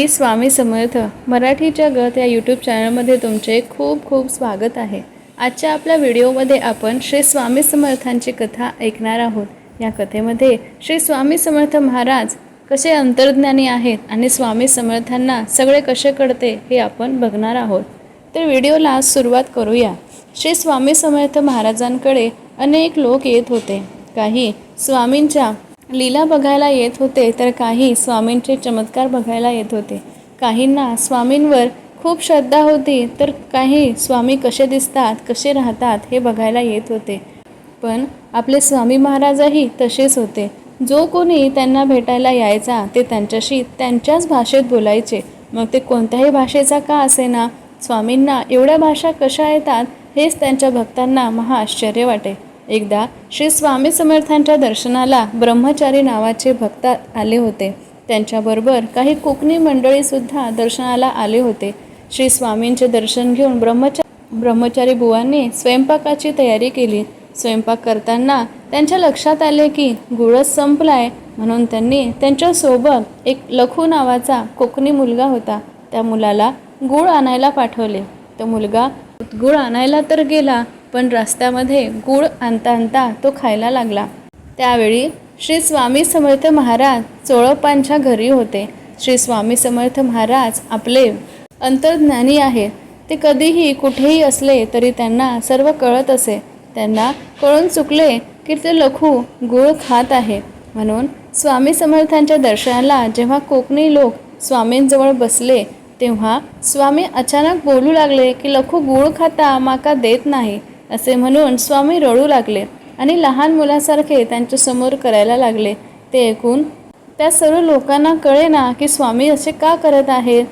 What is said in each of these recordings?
श्री स्वामी समर्थ मराठीच्या गत या यूट्यूब चॅनलमध्ये तुमचे खूप खूप स्वागत आहे. आजच्या आपल्या व्हिडिओमध्ये आपण श्री स्वामी समर्थांची कथा ऐकणार आहोत. या कथेमध्ये श्री स्वामी समर्थ महाराज कसे अंतर्ज्ञानी आहेत आणि स्वामी समर्थांना सगळे कसे कळते हे आपण बघणार आहोत. तर व्हिडिओला सुरुवात करूया. श्री स्वामी समर्थ महाराजांकडे अनेक लोक येत होते. काही स्वामींच्या लीला बघायला येत होते तर काही स्वामींचे चमत्कार बघायला येत होते. काहींना स्वामींवर खूप श्रद्धा होती तर काही स्वामी कसे दिसतात कसे राहतात हे बघायला येत होते. पण आपले स्वामी महाराजही तसेच होते. जो कोणी त्यांना भेटायला यायचा ते त्यांच्याशी त्यांच्याच भाषेत बोलायचे. मग ते कोणत्याही भाषेचा का असेना? स्वामींना एवढ्या भाषा कशा येतात हेच त्यांच्या भक्तांना महा आश्चर्य वाटे. एकदा श्री स्वामी समर्थांच्या दर्शनाला ब्रह्मचारी नावाचे भक्त आले होते. त्यांच्याबरोबर काही कोकणी मंडळीसुद्धा दर्शनाला आले होते. श्री स्वामींचे दर्शन घेऊन ब्रह्मचा ब्रह्मचारी बुवांनी स्वयंपाकाची तयारी केली. स्वयंपाक करताना त्यांच्या लक्षात आले की गुळच संपलाय म्हणून त्यांनी त्यांच्यासोबत एक लखू नावाचा कोकणी मुलगा होता. त्या मुलाला गुळ आणायला पाठवले. तो मुलगा गुळ आणायला तर गेला पण रस्त्यामध्ये गुळ आणता आणता तो खायला लागला. त्यावेळी श्री स्वामी समर्थ महाराज चोळपांच्या घरी होते. श्री स्वामी समर्थ महाराज आपले अंतर्ज्ञानी आहेत. ते कधीही कुठेही असले तरी त्यांना सर्व कळत असे. त्यांना कळून चुकले की ते लखू गुळ खात आहे. म्हणून स्वामी समर्थांच्या दर्शनाला जेव्हा कोकणी लोक स्वामींजवळ बसले तेव्हा स्वामी अचानक बोलू लागले की लखू गुळ खाता माका देत नाही. असे म्हणून स्वामी रडू लागले आणि लहान मुलासारखे त्यांच्यासमोर करायला लागले. ते ऐकून त्या सर्व लोकांना कळे ना की स्वामी असे का करत आहेत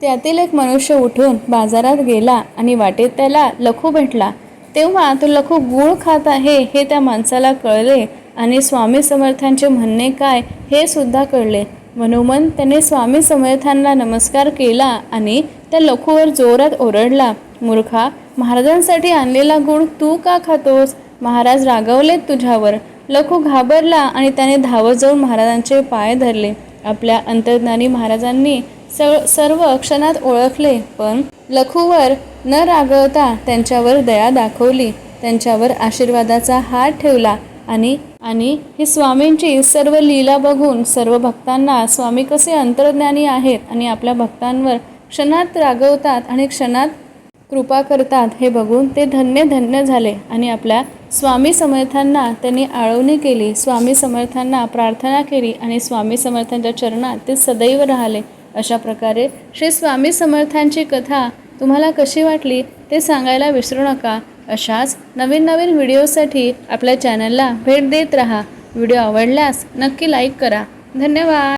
त्यातील एक मनुष्य उठून बाजारात गेला आणि वाटेत त्याला लखू भेटला. तेव्हा तो लखू गुळ खात आहे हे त्या माणसाला कळले आणि स्वामी समर्थांचे म्हणणे काय हे सुद्धा कळले. मनोमन त्याने स्वामी समर्थांना नमस्कार केला आणि त्या लखूवर जोरात ओरडला. मूर्खा महाराजांसाठी आणलेला गुण तू का खातोस? महाराज रागवलेत तुझ्यावर. लखू घाबरला आणि त्याने धावत जाऊन महाराजांचे पाय धरले. आपल्या अंतर्ज्ञानी महाराजांनी स सर्व क्षणात ओळखले पण लखूवर न रागवता त्यांच्यावर दया दाखवली. त्यांच्यावर आशीर्वादाचा हात ठेवला आणि आणि ही स्वामींची सर्व लीला बघून सर्व भक्तांना स्वामी कसे अंतर्ज्ञानी आहेत आणि आपल्या भक्तांवर क्षणात रागवतात आणि क्षणात कृपा करतात. हे बघून ते धन्य धन्य झाले आणि आपल्या स्वामी समर्थांना त्यांनी आळवणी केली. स्वामी समर्थांना प्रार्थना केली आणि स्वामी समर्थांच्या चरणात ते सदैव राहिले. अशा प्रकारे श्री स्वामी समर्थांची कथा तुम्हाला कशी वाटली ते सांगायला विसरू नका. अशाच नवीन नवीन व्हिडिओसाठी आपल्या चॅनलला भेट देत राहा. व्हिडिओ आवडल्यास नक्की लाईक करा. धन्यवाद.